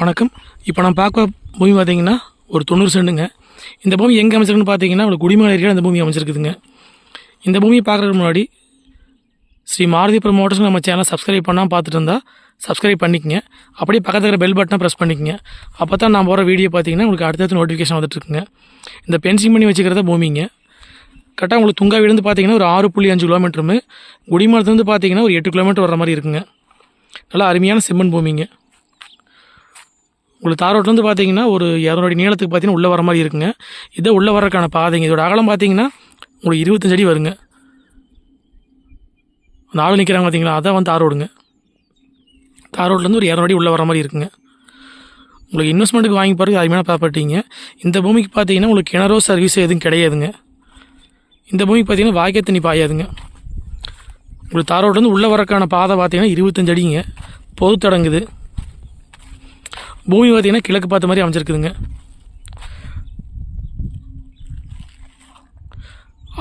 வணக்கம். இப்போ நான் பார்க்க பூமி பார்த்தீங்கன்னா ஒரு தொண்ணூறு செண்டுங்க இந்த பூமி எங்கே அமைச்சிருக்குன்னு பார்த்தீங்கன்னா உங்களுக்கு குடிமலை ஏரியாவில் அந்த பூமி அமைச்சிருக்குதுங்க. இந்த பூமியை பார்க்குறதுக்கு முன்னாடி ஸ்ரீ மாருதி ப்ரமோட்டர்ஸ் நம்ம சேனலை சப்ஸ்கிரைப் பண்ணால் பார்த்துட்டு இருந்தால் சப்ஸ்கிரைப் பண்ணிக்கங்க. அப்படியே பக்கத்தில் இருக்கிற பெல் பட்டனை ப்ரெஸ் பண்ணிக்கங்க. அப்போ தான் நான் போகிற வீடியோ பார்த்தீங்கன்னா உங்களுக்கு அடுத்தடுத்து நோட்டிஃபிகேஷன் வந்துட்டுருக்குங்க. இந்த பென்சிங் பண்ணி வச்சுக்கிறத பூமிங்க. கரெக்டாக உங்களுக்கு துங்காவிலேருந்து பார்த்தீங்கன்னா ஒரு ஆறு புள்ளி அஞ்சு கிலோமீட்டருமே குடிமலத்துலேருந்து பார்த்தீங்கன்னா ஒரு எட்டு கிலோமீட்டர் வர மாதிரி இருக்குங்க. நல்லா அருமையான செம்மன் பூமிங்க. உங்களுக்கு தார் ரோட்லேருந்து பார்த்தீங்கன்னா ஒரு இரநூறு அடி நீளத்துக்கு பார்த்தீங்கன்னா உள்ளே வர மாதிரி இருக்குங்க. இதை உள்ளே வரக்கான பாதைங்க. இதோட அகலம் பார்த்தீங்கன்னா உங்களுக்கு இருபத்தஞ்சு அடி வருங்க. அந்த ஆள் நிற்கிறாங்க பார்த்தீங்களா அதான் வந்து தார் ரோடுங்க. தார் ரோட்லேருந்து ஒரு இரநூறு அடி உள்ளே வர மாதிரி இருக்குங்க. உங்களுக்கு இன்வெஸ்ட்மெண்ட்டுக்கு வாங்கி போகிறது அருமையான ப்ராப்பர்ட்டிங்க இந்த பூமிக்கு பார்த்தீங்கன்னா உங்களுக்கு கிணறோ சர்வீஸ் எதுவும் கிடையாதுங்க. இந்த பூமிக்கு பார்த்தீங்கன்னா வாய்க்கை தண்ணி பாயாதுங்க. உங்களுக்கு தார் ரோட்லேருந்து உள்ளே வரக்கான பாதை பார்த்தீங்கன்னா இருபத்தஞ்சு அடிங்க. பொது தடங்குது பூமி பார்த்தீங்கன்னா கிழக்கு பார்த்த மாதிரி அமைஞ்சிருக்குதுங்க.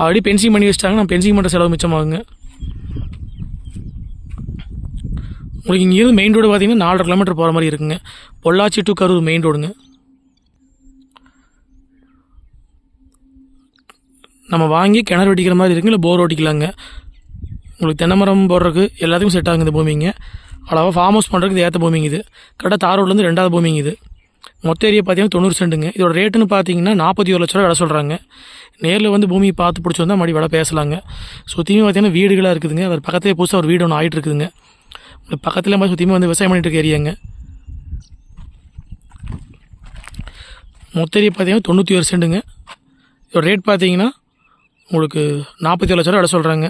ஆல்ரெடி பென்சிங் பண்ணி வச்சிட்டாங்க. நான் பென்சிங் பண்ணுற செலவு மிச்சமாகுங்க உங்களுக்கு இங்கேருந்து மெயின் ரோடு பார்த்தீங்கன்னா நாலரை கிலோமீட்டர் போகிற மாதிரி இருக்குங்க. பொள்ளாச்சி டு கரூர் மெயின் ரோடுங்க நம்ம வாங்கி கிணறு வெட்டிக்கிற மாதிரி இருக்குங்க. இல்லை போர் ஓட்டிக்கலாங்க. உங்களுக்கு தென்னை மரம் போடுறதுக்கு எல்லாத்துக்கும் செட் ஆகுங்க இந்த பூமிங்க. அளவாக ஃபார்ம் ஹவுஸ் பண்ணுறதுக்கு இது ஏற்ற பூமிங்க இது. கரெக்டாக தார் ரோட்லேருந்து ரெண்டாவது பூமிங்க இது. மொத்த ஏரியா பார்த்தீங்கன்னா தொண்ணூறு சென்ட்டுங்க. இதோட ரேட்டுன்னு பார்த்தீங்கன்னா நாற்பத்தி ஒரு லட்ச ரூபா விலை சொல்கிறாங்க நேரில் வந்து பூமியை பார்த்து பிடிச்சி வந்தால் மறுபடி விலை பேசலாங்க. சுற்றியுமே பார்த்தீங்கன்னா வீடுகளாக இருக்குதுங்க. அவர் பக்கத்துலேயே புதுசாக ஒரு வீடு ஒன்று ஆகிட்டு இருக்குதுங்க. பக்கத்தில் மாதிரி சுற்றியுமே வந்து விவசாயம் பண்ணிட்டு இருக்க ஏரியாங்க மொத்த ஏரியா பார்த்தீங்கன்னா தொண்ணூற்றி ஒரு சென்ட்டுங்க. இதோட ரேட் பார்த்தீங்கன்னா உங்களுக்கு நாற்பத்தி ஏழு லட்ச ரூபா விலை சொல்கிறாங்க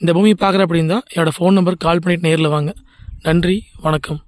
இந்த பூமி பார்க்குற அப்படின்னா என்னோடய ஃபோன் நம்பர் கால் பண்ணிவிட்டு நேரில் வாங்க. நன்றி வணக்கம்.